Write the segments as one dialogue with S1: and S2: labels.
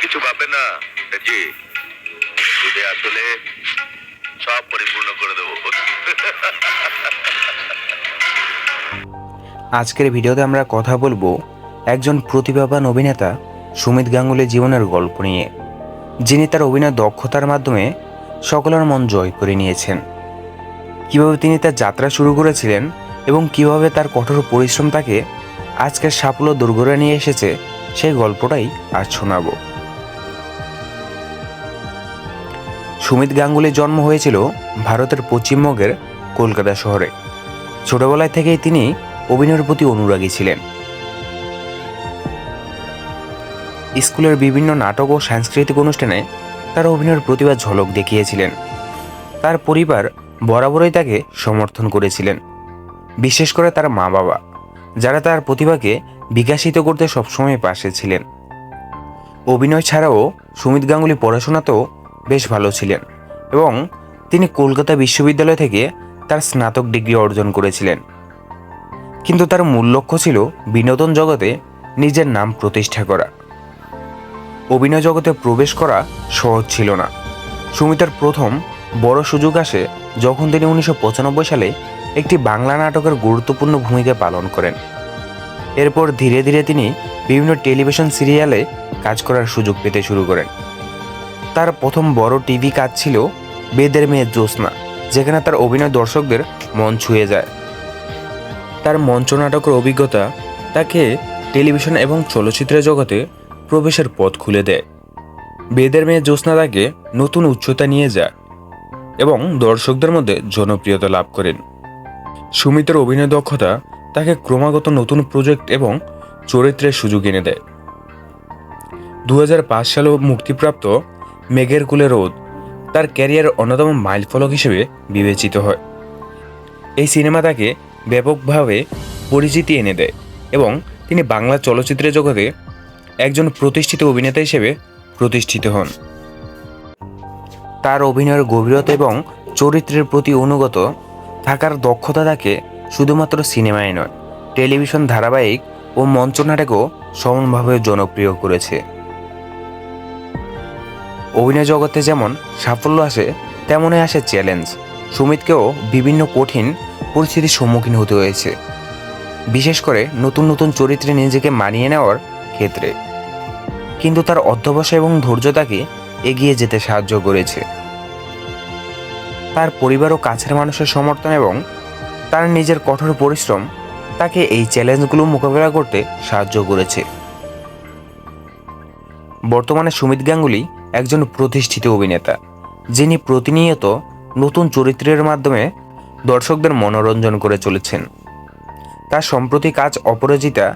S1: কিছু ভাববেন না? জি। যদি আসলে সব পরিপূর্ণ করে দেবো।
S2: আজকের ভিডিওতে আমরা কথা বলব একজন প্রতিভাবান অভিনেতা সুমিত গাঙ্গুলির জীবনের গল্প নিয়ে, যিনি তার অভিনয় দক্ষতার মাধ্যমে সকলের মন জয় করে নিয়েছেন। কীভাবে তিনি তার যাত্রা শুরু করেছিলেন এবং কীভাবে তার কঠোর পরিশ্রম তাকে আজকের সাফল্য দুর্গরে নিয়ে এসেছে, সেই গল্পটাই আজ শোনাবো। সুমিত গাঙ্গুলির জন্ম হয়েছিল ভারতের পশ্চিমবঙ্গের কলকাতা শহরে। ছোটবেলায় থেকেই তিনি অভিনয়ের প্রতি অনুরাগী ছিলেন। স্কুলের বিভিন্ন নাটক ও সাংস্কৃতিক অনুষ্ঠানে তার অভিনয়ের প্রতিভা ঝলক দেখিয়েছিলেন। তার পরিবার বরাবরই তাকে সমর্থন করেছিলেন। বিশেষ করে তার মা বাবা যারা তার প্রতিভাকে বিকাশিত করতে সবসময় পাশে ছিলেন। অভিনয় ছাড়াও সুমিত গাঙ্গুলি পড়াশোনাতেও বেশ ভালো ছিলেন এবং তিনি কলকাতা বিশ্ববিদ্যালয় থেকে তার স্নাতক ডিগ্রি অর্জন করেছিলেন। কিন্তু তার মূল লক্ষ্য ছিল বিনোদন জগতে নিজের নাম প্রতিষ্ঠা করা। অভিনয় জগতে প্রবেশ করা সহজ ছিল না। সুমিতার প্রথম বড় সুযোগ আসে যখন তিনি উনিশশো পঁচানব্বই সালে একটি বাংলা নাটকের গুরুত্বপূর্ণ ভূমিকা পালন করেন। এরপর ধীরে ধীরে তিনি বিভিন্ন টেলিভিশন সিরিয়ালে কাজ করার সুযোগ পেতে শুরু করেন। তার প্রথম বড় টিভি কাজ ছিল বেদের মেয়ে জ্যোৎস্না, যেখানে তার অভিনয় দর্শকদের মন ছুঁয়ে যায়। তার মঞ্চ নাটকের অভিজ্ঞতা তাকে টেলিভিশন এবং চলচ্চিত্রের জগতে প্রবেশের পথ খুলে দেয়। বেদের মেয়ে জ্যোৎস্না তাকে নতুন উচ্চতা নিয়ে যায় এবং দর্শকদের মধ্যে জনপ্রিয়তা লাভ করেন। সুমিতের অভিনয় দক্ষতা তাকে ক্রমাগত নতুন প্রজেক্ট এবং চরিত্রের সুযোগ এনে দেয়। দু হাজার পাঁচ সালে মুক্তিপ্রাপ্ত মেঘের কুলে রোদ তার ক্যারিয়ারের অন্যতম মাইলফলক হিসেবে বিবেচিত হয়। এই সিনেমা তাকে ব্যাপকভাবে পরিচিতি এনে দেয় এবং তিনি বাংলা চলচ্চিত্রের জগতে একজন প্রতিষ্ঠিত অভিনেতা হিসেবে প্রতিষ্ঠিত হন। তার অভিনয়ের গভীরতা এবং চরিত্রের প্রতি অনুগত থাকার দক্ষতা তাকে শুধুমাত্র সিনেমায় নয়, টেলিভিশন ধারাবাহিক ও মঞ্চনাটকও সমানভাবে জনপ্রিয় করেছে। অভিনয় জগতে যেমন সাফল্য আসে, তেমনই আসে চ্যালেঞ্জ সুমিতকেও বিভিন্ন কঠিন পরিস্থিতির সম্মুখীন হতে হয়েছে। বিশেষ করে নতুন নতুন চরিত্রে নিজেকে মানিয়ে নেওয়ার ক্ষেত্রে। কিন্তু তার অধ্যবসায় এবং ধৈর্য তাকে এগিয়ে যেতে সাহায্য করেছে। তার পরিবার ও কাছের মানুষের সমর্থন এবং তার নিজের কঠোর পরিশ্রম তাকে এই চ্যালেঞ্জগুলো মোকাবেলা করতে সাহায্য করেছে। বর্তমানে সুমিত গাঙ্গুলি একজন প্রতিষ্ঠিত অভিনেতা, যিনি প্রতিনিয়ত নতুন চরিত্রের মাধ্যমে দর্শকদের মনোরঞ্জন করে চলেছেন। তার সম্প্রতি কাজ অপরাজিতা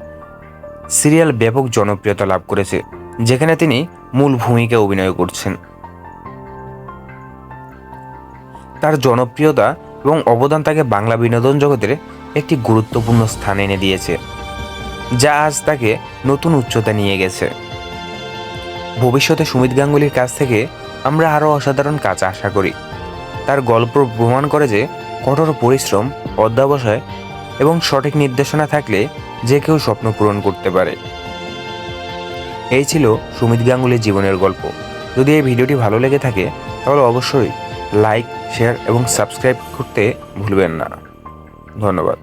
S2: সিরিয়াল ব্যাপক জনপ্রিয়তা লাভ করেছে, যেখানে তিনি মূল ভূমিকা অভিনয় করছেন। তার জনপ্রিয়তা এবং অবদান তাকে বাংলা বিনোদন জগতের একটি গুরুত্বপূর্ণ স্থান এনে দিয়েছে, যা আজ তাকে নতুন উচ্চতা নিয়ে গেছে। ভবিষ্যতে সুমিত গাঙ্গুলির কাছ থেকে আমরা আরও অসাধারণ কাজ আশা করি। তার গল্প প্রমাণ করে যে কঠোর পরিশ্রম, অধ্যাবসায় এবং সঠিক নির্দেশনা থাকলে যে কেউ স্বপ্ন পূরণ করতে পারে। এই ছিল সুমিত গাঙ্গুলির জীবনের গল্প। যদি এই ভিডিওটি ভালো লেগে থাকে, তাহলে অবশ্যই লাইক, শেয়ার এবং সাবস্ক্রাইব করতে ভুলবেন না। ধন্যবাদ।